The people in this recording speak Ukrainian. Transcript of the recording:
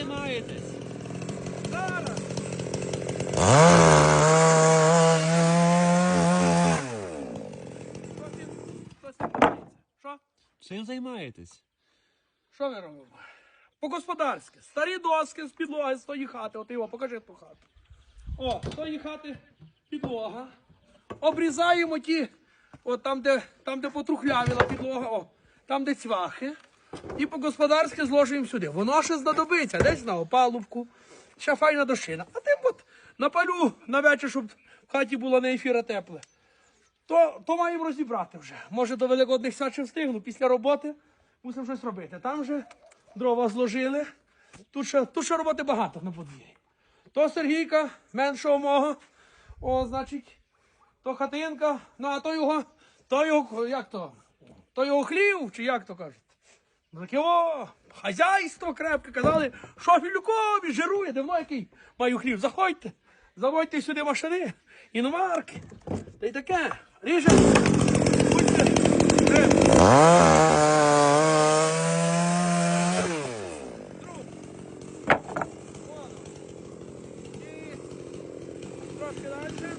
займаєтесь? Зараз! Що? Чим займаєтесь? Що ви робимо? По-господарськи. Старі доски з підлоги з тої хати. От його, покажи ту хату. О, з тої хати підлога. Обрізаємо ті, от там, де там, де потрухлявіла підлога, о, там, де цвяхи. І по-господарськи зложуємо сюди. Воно ще знадобиться, десь на опалубку. Ще файна дощина. А тим от напалю на вечір, щоб в хаті було не ефіра тепле. То, то маємо розібрати вже. Може до великодних ще встигну. Після роботи мусимо щось робити. Там вже дрова зложили. Тут ще, тут ще роботи багато на подвір'ї. То Сергійка, меншого мого. О, значить, то хатинка. Ну, а то його, то його, як то? То його хлів, чи як то кажуть? Ну, Таке о, хазяйство крепке. Казали, що Філюкові жирує, давно який маю хлів. Заходьте, заводьте сюди машини, іномарки. Та й таке. Ріже. Трошки далі.